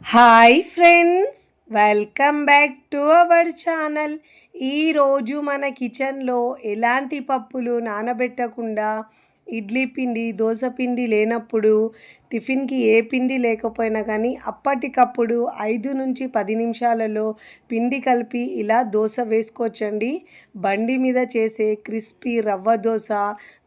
Hi friends welcome back to our channel. ఈరోజు మన కిచెన్లో ఎలాంటి పప్పులు నానబెట్టకుండా ఇడ్లీ పిండి దోశ పిండి లేనప్పుడు టిఫిన్కి ఏ పిండి లేకపోయినా కానీ అప్పటికప్పుడు ఐదు నుంచి పది నిమిషాలలో పిండి కలిపి ఇలా దోశ వేసుకోవచ్చండి. బండి మీద చేసే క్రిస్పీ రవ్వ దోశ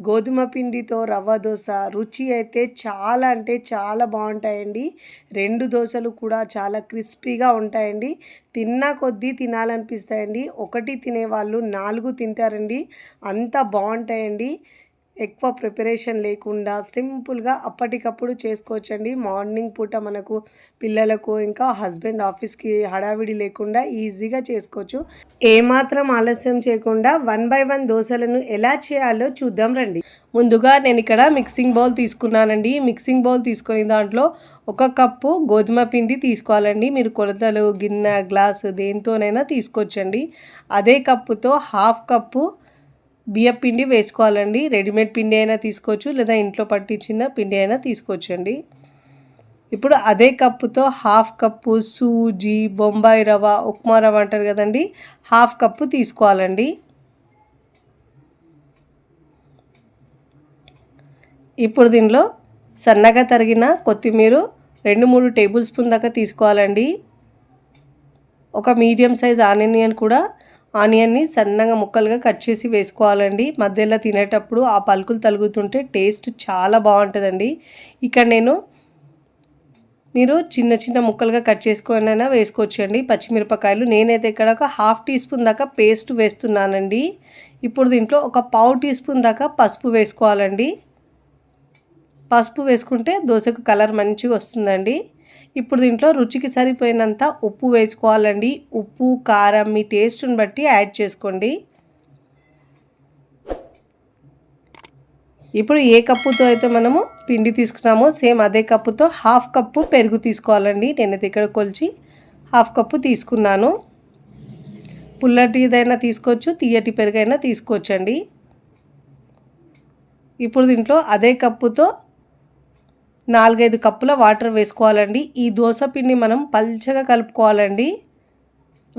గోధుమ పిండితో రవ్వ దోశ రుచి అయితే చాలా అంటే చాలా బాగుంటాయండి. రెండు దోశలు కూడా చాలా క్రిస్పీగా ఉంటాయండి. తిన్న కొద్దీ తినాలనిపిస్తాయండి. ఒకటి తినేవాళ్ళు నాలుగు తింటారండి. అంత బాగుంటాయండి. ఎక్కువ ప్రిపరేషన్ లేకుండా సింపుల్గా అప్పటికప్పుడు చేసుకోవచ్చండి. మార్నింగ్ పూట మనకు పిల్లలకు ఇంకా హస్బెండ్ ఆఫీస్కి హడావిడి లేకుండా ఈజీగా చేసుకోవచ్చు. ఏమాత్రం ఆలస్యం చేయకుండా వన్ బై వన్ దోశలను ఎలా చేయాలో చూద్దాం రండి. ముందుగా నేను ఇక్కడ మిక్సింగ్ బౌల్ తీసుకున్నానండి. మిక్సింగ్ బౌల్ తీసుకుని దాంట్లో ఒక కప్పు గోధుమ పిండి తీసుకోవాలండి. మీరు కొలతలు గిన్నె గ్లాస్ దేంతోనైనా తీసుకోవచ్చండి. అదే కప్పుతో హాఫ్ కప్పు బియ్య పిండి వేసుకోవాలండి. రెడీమేడ్ పిండి అయినా తీసుకోవచ్చు లేదా ఇంట్లో పట్టించిన పిండి అయినా తీసుకోవచ్చండి. ఇప్పుడు అదే కప్పుతో హాఫ్ కప్పు సూజీ బొంబాయి రవ్వ ఉప్మా రవ్వ అంటారు కదండి హాఫ్ కప్పు తీసుకోవాలండి. ఇప్పుడు దీనిలో సన్నగా తరిగిన కొత్తిమీర రెండు మూడు టేబుల్ స్పూన్ దాకా తీసుకోవాలండి. ఒక మీడియం సైజ్ ఆనియన్ కూడా ఆనియన్ని సన్నగా ముక్కలుగా కట్ చేసి వేసుకోవాలండి. మధ్యలో తినేటప్పుడు ఆ పలుకులు తలుగుతుంటే టేస్ట్ చాలా బాగుంటుందండి. ఇక్కడ నేను మీరు చిన్న చిన్న ముక్కలుగా కట్ చేసుకొనైనా వేసుకోవచ్చండి. పచ్చిమిరపకాయలు నేనైతే ఇక్కడ ఒక హాఫ్ టీ స్పూన్ దాకా పేస్ట్ వేస్తున్నానండి. ఇప్పుడు దీంట్లో ఒక పావు టీ స్పూన్ దాకా పసుపు వేసుకోవాలండి. పసుపు వేసుకుంటే దోశకు కలర్ మంచిగా వస్తుందండి. ఇప్పుడు దీంట్లో రుచికి సరిపోయినంత ఉప్పు వేసుకోవాలండి. ఉప్పు కారం మీ టేస్ట్ని బట్టి యాడ్ చేసుకోండి. ఇప్పుడు ఏ కప్పుతో అయితే మనము పిండి తీసుకున్నామో సేమ్ అదే కప్పుతో హాఫ్ కప్పు పెరుగు తీసుకోవాలండి. నేనైతే ఇక్కడ కొలిచి హాఫ్ కప్పు తీసుకున్నాను. పుల్లటిదైనా తీసుకోవచ్చు తీయటి పెరుగైనా తీసుకోవచ్చండి. ఇప్పుడు దీంట్లో అదే కప్పుతో నాలుగైదు కప్పుల వాటర్ వేసుకోవాలండి. ఈ దోశ పిండి మనం పల్చగా కలుపుకోవాలండి.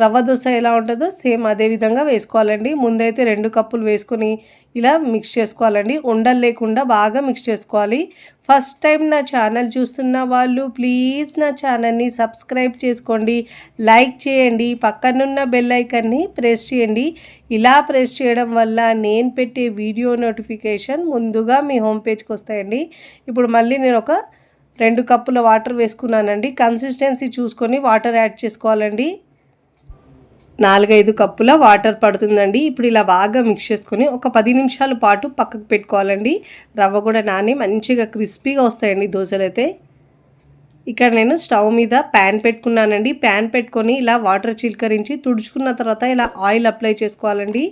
రవ్వ దోశ ఎలా ఉంటుందో సేమ్ అదే విధంగా వేసుకోవాలండి. ముందైతే రెండు కప్పులు వేసుకొని ఇలా మిక్స్ చేసుకోవాలండి. ఉండలు లేకుండా బాగా మిక్స్ చేసుకోవాలి. ఫస్ట్ టైం నా ఛానల్ చూస్తున్న వాళ్ళు ప్లీజ్ నా ఛానల్ని సబ్స్క్రైబ్ చేసుకోండి. లైక్ చేయండి. పక్కనున్న బెల్ ఐకన్ని ప్రెస్ చేయండి. ఇలా ప్రెస్ చేయడం వల్ల నేను పెట్టే వీడియో నోటిఫికేషన్ ముందుగా మీ హోమ్ పేజ్కి వస్తాయండి. ఇప్పుడు మళ్ళీ నేను ఒక రెండు కప్పుల వాటర్ వేసుకున్నానండి. కన్సిస్టెన్సీ చూసుకొని వాటర్ యాడ్ చేసుకోవాలండి. నాలుగైదు కప్పుల వాటర్ పడుతుందండి. ఇప్పుడు ఇలా బాగా మిక్స్ చేసుకొని ఒక పది నిమిషాల పాటు పక్కకు పెట్టుకోవాలండి. రవ్వ కూడా నాని మంచిగా క్రిస్పీగా వస్తాయండి దోశలు అయితే ఇక్కడ నేను స్టవ్ మీద ప్యాన్ పెట్టుకున్నానండి. ప్యాన్ పెట్టుకొని ఇలా వాటర్ చిలకరించి తుడుచుకున్న తర్వాత ఇలా ఆయిల్ అప్లై చేసుకోవాలండి.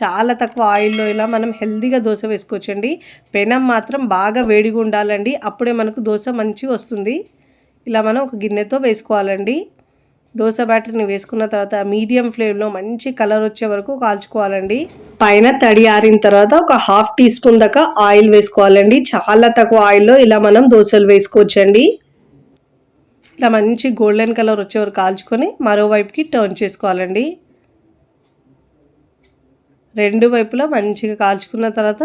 చాలా తక్కువ ఆయిల్లో ఇలా మనం హెల్తీగా దోశ వేసుకోవచ్చండి. పెనం మాత్రం బాగా వేడిగా ఉండాలండి. అప్పుడే మనకు దోశ మంచిగా వస్తుంది. ఇలా మనం ఒక గిన్నెతో వేసుకోవాలండి. దోశ బ్యాటర్ని వేసుకున్న తర్వాత మీడియం ఫ్లేమ్లో మంచి కలర్ వచ్చే వరకు కాల్చుకోవాలండి. పైన తడి ఆరిన తర్వాత ఒక హాఫ్ టీ స్పూన్ దాకా ఆయిల్ వేసుకోవాలండి. చాలా తక్కువ ఆయిల్లో ఇలా మనం దోశలు వేసుకోవచ్చండి. ఇలా మంచి గోల్డెన్ కలర్ వచ్చే వరకు కాల్చుకొని మరోవైపుకి టర్న్ చేసుకోవాలండి. రెండు వైపులా మంచిగా కాల్చుకున్న తర్వాత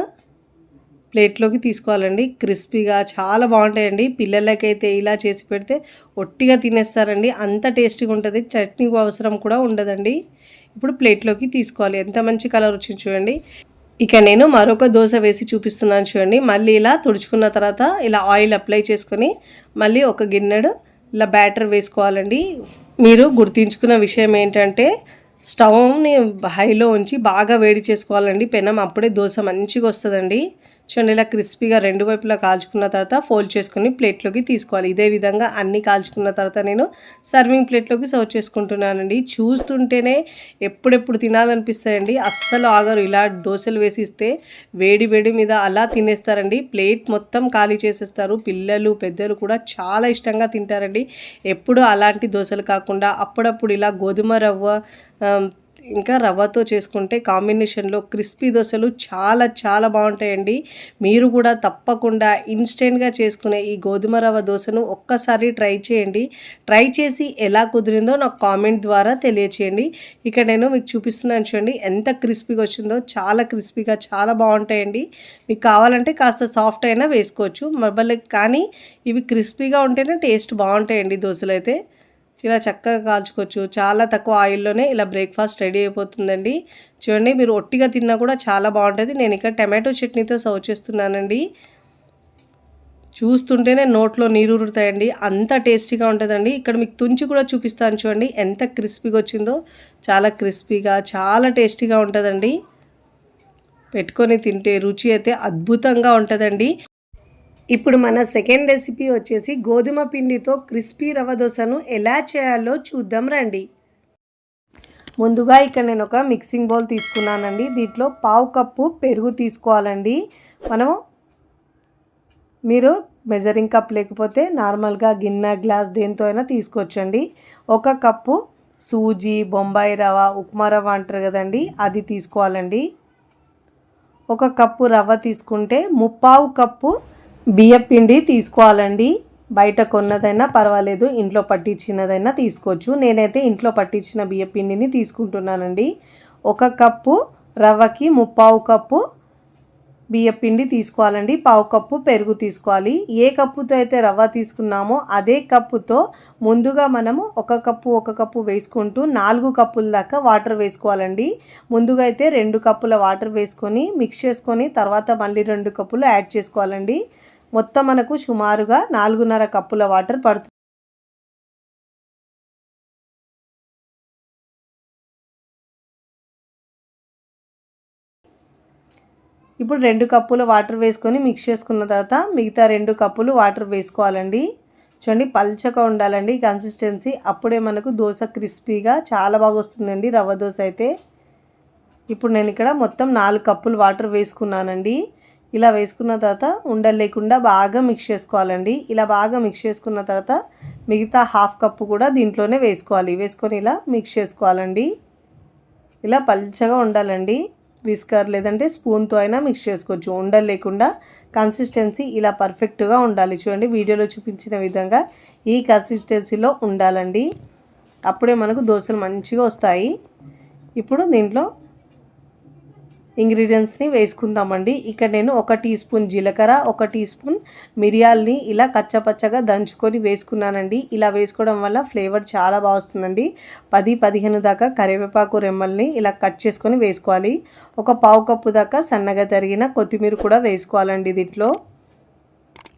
ప్లేట్లోకి తీసుకోవాలండి. క్రిస్పీగా చాలా బాగుంటాయండి. పిల్లలకైతే ఇలా చేసి పెడితే ఒట్టిగా తినేస్తారండి. అంత టేస్టీగా ఉంటుంది. చట్నీ అవసరం కూడా ఉండదండి. ఇప్పుడు ప్లేట్లోకి తీసుకోవాలి. ఎంత మంచి కలర్ వచ్చింది చూడండి. ఇక నేను మరొక దోశ వేసి చూపిస్తున్నాను చూడండి. మళ్ళీ ఇలా తుడుచుకున్న తర్వాత ఇలా ఆయిల్ అప్లై చేసుకొని మళ్ళీ ఒక గిన్నెడు ఇలా బ్యాటర్ వేసుకోవాలండి. మీరు గుర్తించుకున్న విషయం ఏంటంటే స్టవ్ని హైలో ఉంచి బాగా వేడి చేసుకోవాలండి. పెనం అప్పుడే దోశ మంచిగా వస్తుందండి. చూడండి ఇలా క్రిస్పీగా రెండు వైపులా కాల్చుకున్న తర్వాత ఫోల్డ్ చేసుకుని ప్లేట్లోకి తీసుకోవాలి. ఇదే విధంగా అన్నీ కాల్చుకున్న తర్వాత నేను సర్వింగ్ ప్లేట్లోకి సర్వ్ చేసుకుంటున్నానండి. చూస్తుంటేనే ఎప్పుడెప్పుడు తినాలనిపిస్తాయండి. అస్సలు ఆగరు. ఇలా దోశలు వేసిస్తే వేడి వేడి మీద అలా తినేస్తారండి. ప్లేట్ మొత్తం ఖాళీ చేసేస్తారు. పిల్లలు పెద్దలు కూడా చాలా ఇష్టంగా తింటారండి. ఎప్పుడు అలాంటి దోశలు కాకుండా అప్పుడప్పుడు ఇలా గోధుమ రవ్వ ఇంకా రవ్వతో చేసుకుంటే కాంబినేషన్లో క్రిస్పీ దోశలు చాలా చాలా బాగుంటాయండి. మీరు కూడా తప్పకుండా ఇన్స్టెంట్గా చేసుకునే ఈ గోధుమ రవ్వ దోశను ఒక్కసారి ట్రై చేయండి. ట్రై చేసి ఎలా కుదిరిందో నాకు కామెంట్ ద్వారా తెలియచేయండి. ఇక్కడ నేను మీకు చూపిస్తున్నాను చూడండి ఎంత క్రిస్పీగా వచ్చిందో చాలా క్రిస్పీగా చాలా బాగుంటాయండి. మీకు కావాలంటే కాస్త సాఫ్ట్ అయినా వేసుకోవచ్చు. మొబైల్ కానీ ఇవి క్రిస్పీగా ఉంటేనే టేస్ట్ బాగుంటాయండి దోశలు అయితే ఇలా చక్కగా కాల్చుకోవచ్చు. చాలా తక్కువ ఆయిల్లోనే ఇలా బ్రేక్ఫాస్ట్ రెడీ అయిపోతుందండి. చూడండి మీరు ఒట్టిగా తిన్నా కూడా చాలా బాగుంటుంది. నేను ఇక్కడ టమాటో చట్నీతో సర్వ్ చేస్తున్నానండి. చూస్తుంటేనే నోట్లో నీరు ఉరుతాయండి అంత టేస్టీగా ఉంటుందండి. ఇక్కడ మీకు తుంచి కూడా చూపిస్తాను చూడండి. ఎంత క్రిస్పీగా వచ్చిందో. చాలా క్రిస్పీగా చాలా టేస్టీగా ఉంటుందండి. పెట్టుకొని తింటే రుచి అయితే అద్భుతంగా ఉంటుందండి. ఇప్పుడు మన సెకండ్ రెసిపీ వచ్చేసి గోధుమ పిండితో క్రిస్పీ రవ దోశను ఎలా చేయాలో చూద్దాం రండి. ముందుగా ఇక్కడ నేను ఒక మిక్సింగ్ బౌల్ తీసుకున్నానండి. దీంట్లో పావు కప్పు పెరుగు తీసుకోవాలండి. మనము మీరు మెజరింగ్ కప్ లేకపోతే నార్మల్గా గిన్నె గ్లాస్ దేంతో అయినా తీసుకోవచ్చండి. ఒక కప్పు సూజీ బొంబాయి రవ్వ ఉప్మా రవ్వ అంటారు కదండి అది తీసుకోవాలండి. ఒక కప్పు రవ్వ తీసుకుంటే ముప్పావు కప్పు బియ్యం పిండి తీసుకోవాలండి. బయట కొన్నదైనా పర్వాలేదు ఇంట్లో పట్టించినదైనా తీసుకోవచ్చు. నేనైతే ఇంట్లో పట్టించిన బియ్యం పిండిని తీసుకుంటున్నానండి. ఒక కప్పు రవ్వకి ముప్పావు కప్పు బియ్యం పిండి తీసుకోవాలండి. పావు కప్పు పెరుగు తీసుకోవాలి. ఏ కప్పుతో అయితే రవ్వ తీసుకున్నామో అదే కప్పుతో ముందుగా మనము ఒక కప్పు ఒక కప్పు వేసుకుంటూ నాలుగు కప్పుల దాకా వాటర్ వేసుకోవాలండి. ముందుగా అయితే రెండు కప్పుల వాటర్ వేసుకొని మిక్స్ చేసుకొని తర్వాత మళ్ళీ రెండు కప్పులు యాడ్ చేసుకోవాలండి. మొత్తం మనకు సుమారుగా నాలుగున్నర కప్పుల వాటర్ పడుతుంది. ఇప్పుడు రెండు కప్పులు వాటర్ వేసుకొని మిక్స్ చేసుకున్న తర్వాత మిగతా రెండు కప్పులు వాటర్ వేసుకోవాలండి. చూడండి పల్చగా ఉండాలండి కన్సిస్టెన్సీ. అప్పుడే మనకు దోశ క్రిస్పీగా చాలా బాగా వస్తుందండి రవ్వ దోశ అయితే. ఇప్పుడు నేను ఇక్కడ మొత్తం నాలుగు కప్పులు వాటర్ వేసుకున్నానండి. ఇలా వేసుకున్న తర్వాత ఉండలు లేకుండా బాగా మిక్స్ చేసుకోవాలండి. ఇలా బాగా మిక్స్ చేసుకున్న తర్వాత మిగతా హాఫ్ కప్పు కూడా దీంట్లోనే వేసుకోవాలి. వేసుకొని ఇలా మిక్స్ చేసుకోవాలండి. ఇలా పల్చగా ఉండాలండి. విస్కర్ లేదంటే స్పూన్తో అయినా మిక్స్ చేసుకోవచ్చు. ఉండలు లేకుండా కన్సిస్టెన్సీ ఇలా పర్ఫెక్ట్గా ఉండాలి. చూడండి వీడియోలో చూపించిన విధంగా ఈ కన్సిస్టెన్సీలో ఉండాలండి. అప్పుడే మనకు దోశలు మంచిగా వస్తాయి. ఇప్పుడు దీంట్లో ఇంగ్రీడియంట్స్ని వేసుకుందామండి. ఇక్కడ నేను ఒక టీ స్పూన్ జీలకర్ర ఒక టీ స్పూన్ మిరియాలని ఇలా కచ్చపచ్చగా దంచుకొని వేసుకున్నానండి. ఇలా వేసుకోవడం వల్ల ఫ్లేవర్ చాలా బాగా వస్తుందండి. పది పదిహేను దాకా కరివేపాకు రెమ్మల్ని ఇలా కట్ చేసుకొని వేసుకోవాలి. ఒక పావు కప్పు దాకా సన్నగా తరిగిన కొత్తిమీర కూడా వేసుకోవాలండి దీంట్లో.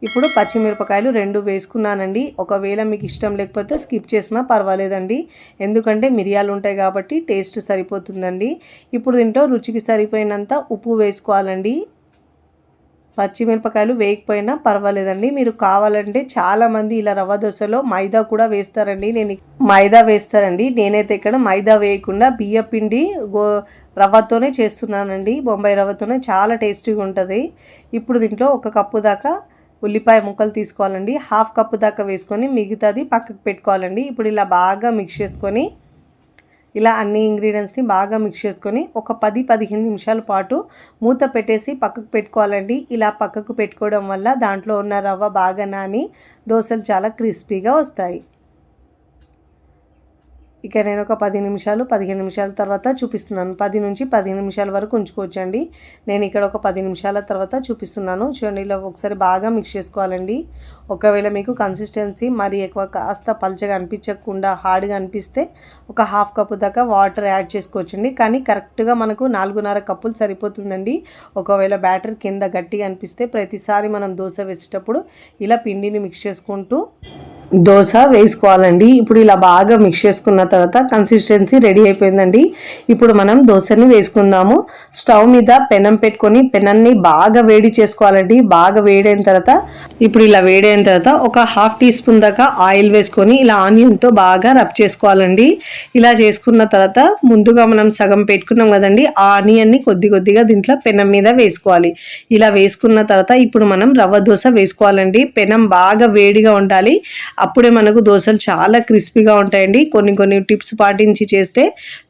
ఇప్పుడు పచ్చిమిరపకాయలు రెండు వేసుకున్నానండి. ఒకవేళ మీకు ఇష్టం లేకపోతే స్కిప్ చేసినా పర్వాలేదండి. ఎందుకంటే మిరియాలు ఉంటాయి కాబట్టి టేస్ట్ సరిపోతుందండి. ఇప్పుడు దీంట్లో రుచికి సరిపోయినంత ఉప్పు వేసుకోవాలండి. పచ్చిమిరపకాయలు వేయకపోయినా పర్వాలేదండి. మీరు కావాలంటే చాలామంది ఇలా రవ్వ దోశలో మైదా కూడా వేస్తారండి. నేను మైదా వేస్తారండి నేనైతే ఇక్కడ మైదా వేయకుండా బియ్య పిండి గో రవ్వతోనే చేస్తున్నానండి. బొంబాయి రవ్వతోనే చాలా టేస్టీగా ఉంటుంది. ఇప్పుడు దీంట్లో ఒక కప్పు దాకా ఉల్లిపాయ ముక్కలు తీసుకోవాలండి. హాఫ్ కప్పు దాకా వేసుకొని మిగతాది పక్కకు పెట్టుకోవాలండి. ఇప్పుడు ఇలా బాగా మిక్స్ చేసుకొని ఇలా అన్ని ఇంగ్రీడియంట్స్ని బాగా మిక్స్ చేసుకొని ఒక పది పదిహేను నిమిషాల పాటు మూత పెట్టేసి పక్కకు పెట్టుకోవాలండి. ఇలా పక్కకు పెట్టుకోవడం వల్ల దాంట్లో ఉన్న రవ్వ బాగా నాని దోశలు చాలా క్రిస్పీగా వస్తాయి. ఇక నేను ఒక పది నిమిషాలు పదిహేను నిమిషాల తర్వాత చూపిస్తున్నాను. పది నుంచి పదిహేను నిమిషాల వరకు ఉంచుకోవచ్చండి. నేను ఇక్కడ ఒక పది నిమిషాల తర్వాత చూపిస్తున్నాను. చూడండి ఇలా ఒకసారి బాగా మిక్స్ చేసుకోవాలండి. ఒకవేళ మీకు కన్సిస్టెన్సీ మరి ఎక్కువ కాస్త పల్చగా అనిపించకుండా హార్డ్గా అనిపిస్తే ఒక హాఫ్ కప్పు దాకా వాటర్ యాడ్ చేసుకోవచ్చండి. కానీ కరెక్ట్గా మనకు నాలుగున్నర కప్పులు సరిపోతుందండి. ఒకవేళ బ్యాటర్ కింద గట్టిగా అనిపిస్తే ప్రతిసారి మనం దోశ వేసేటప్పుడు ఇలా పిండిని మిక్స్ చేసుకుంటూ దోశ వేసుకోవాలండి. ఇప్పుడు ఇలా బాగా మిక్స్ చేసుకున్న తర్వాత కన్సిస్టెన్సీ రెడీ అయిపోయిందండి. ఇప్పుడు మనం దోశని వేసుకుందాము. స్టవ్ మీద పెనం పెట్టుకొని పెనాన్ని బాగా వేడి చేసుకోవాలండి. బాగా వేడైన తర్వాత ఇప్పుడు ఇలా వేడైన తర్వాత ఒక హాఫ్ టీ స్పూన్ దాకా ఆయిల్ వేసుకొని ఇలా ఆనియన్తో బాగా రబ్ చేసుకోవాలండి. ఇలా చేసుకున్న తర్వాత ముందుగా మనం సగం పెట్టుకున్నాం కదండి ఆ ఆనియన్ని కొద్ది కొద్దిగా దీంట్లో పెనం మీద వేసుకోవాలి. ఇలా వేసుకున్న తర్వాత ఇప్పుడు మనం రవ్వ దోశ వేసుకోవాలండి. పెనం బాగా వేడిగా ఉండాలి. అప్పుడే మనకు దోశలు చాలా క్రిస్పీగా ఉంటాయండి. కొన్ని కొన్ని టిప్స్ పాటించి చేస్తే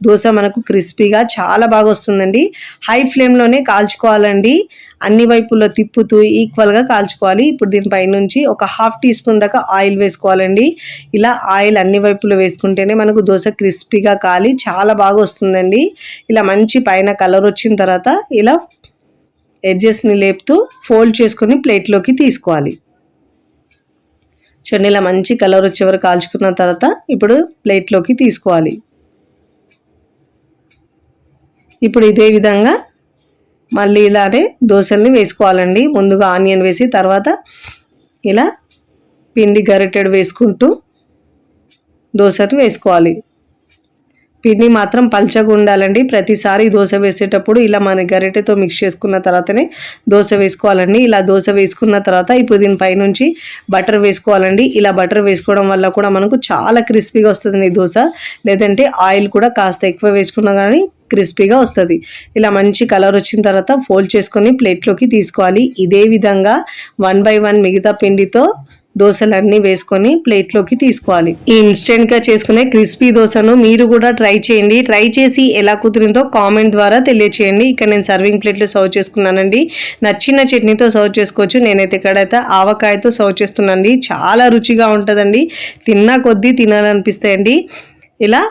దోశ మనకు క్రిస్పీగా చాలా బాగా వస్తుందండి. హై ఫ్లేమ్లోనే కాల్చుకోవాలండి. అన్ని వైపుల్లో తిప్పుతూ ఈక్వల్గా కాల్చుకోవాలి. ఇప్పుడు దీనిపై నుంచి ఒక హాఫ్ టీ స్పూన్ దాకా ఆయిల్ వేసుకోవాలండి. ఇలా ఆయిల్ అన్ని వైపులో వేసుకుంటేనే మనకు దోశ క్రిస్పీగా కాలి చాలా బాగా వస్తుందండి. ఇలా మంచి పైన కలర్ వచ్చిన తర్వాత ఇలా ఎడ్జెస్ని లేపుతూ ఫోల్డ్ చేసుకొని ప్లేట్లోకి తీసుకోవాలి. చూడండి ఇలా మంచి కలర్ వచ్చే వరకు కాల్చుకున్న తర్వాత ఇప్పుడు ప్లేట్లోకి తీసుకోవాలి. ఇప్పుడు ఇదే విధంగా మళ్ళీ ఇలానే దోశల్ని వేసుకోవాలండి. ముందుగా ఆనియన్ వేసి తర్వాత ఇలా పిండి గరిటెడు వేసుకుంటూ దోశను వేసుకోవాలి. పిండి మాత్రం పల్చగా ఉండాలండి. ప్రతిసారి దోశ వేసేటప్పుడు ఇలా మన గరిటెతో మిక్స్ చేసుకున్న తర్వాతనే దోశ వేసుకోవాలండి. ఇలా దోశ వేసుకున్న తర్వాత ఇప్పుడు దీనిపై నుంచి బటర్ వేసుకోవాలండి. ఇలా బటర్ వేసుకోవడం వల్ల కూడా మనకు చాలా క్రిస్పీగా వస్తుంది దోశ. లేదంటే ఆయిల్ కూడా కాస్త ఎక్కువ వేసుకున్నా కానీ క్రిస్పీగా వస్తుంది. ఇలా మంచి కలర్ వచ్చిన తర్వాత ఫోల్డ్ చేసుకొని ప్లేట్లోకి తీసుకోవాలి. ఇదే విధంగా వన్ బై వన్ మిగతా పిండితో దోశలన్నీ వేసుకొని ప్లేట్లోకి తీసుకోవాలి. ఈ ఇన్స్టెంట్గా చేసుకునే క్రిస్పీ దోశను మీరు కూడా ట్రై చేయండి. ట్రై చేసి ఎలా కుదిరిందో కామెంట్ ద్వారా తెలియచేయండి. ఇక్కడ నేను సర్వింగ్ ప్లేట్లో సర్వ్ చేసుకున్నానండి. నచ్చిన చట్నీతో సర్వ్ చేసుకోవచ్చు. నేనైతే ఇక్కడైతే ఆవకాయతో సర్వ్ చేస్తున్నానండి. చాలా రుచిగా ఉంటుందండి. తిన్నా కొద్దీ తినాలనిపిస్తాయండి. ఇలా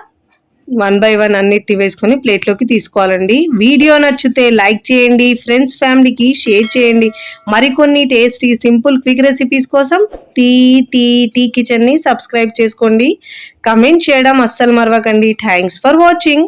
వన్ బై వన్ అన్నిటి వేసుకొని ప్లేట్లోకి తీసుకోవాలండి. వీడియో నచ్చితే లైక్ చేయండి ఫ్రెండ్స్ ఫ్యామిలీకి షేర్ చేయండి. మరికొన్ని టేస్టీ సింపుల్ క్విక్ రెసిపీస్ కోసం టీ టీ టీ కిచెన్ని సబ్స్క్రైబ్ చేసుకోండి. కమెంట్ చేయడం అస్సలు మరవకండి. Thanks for watching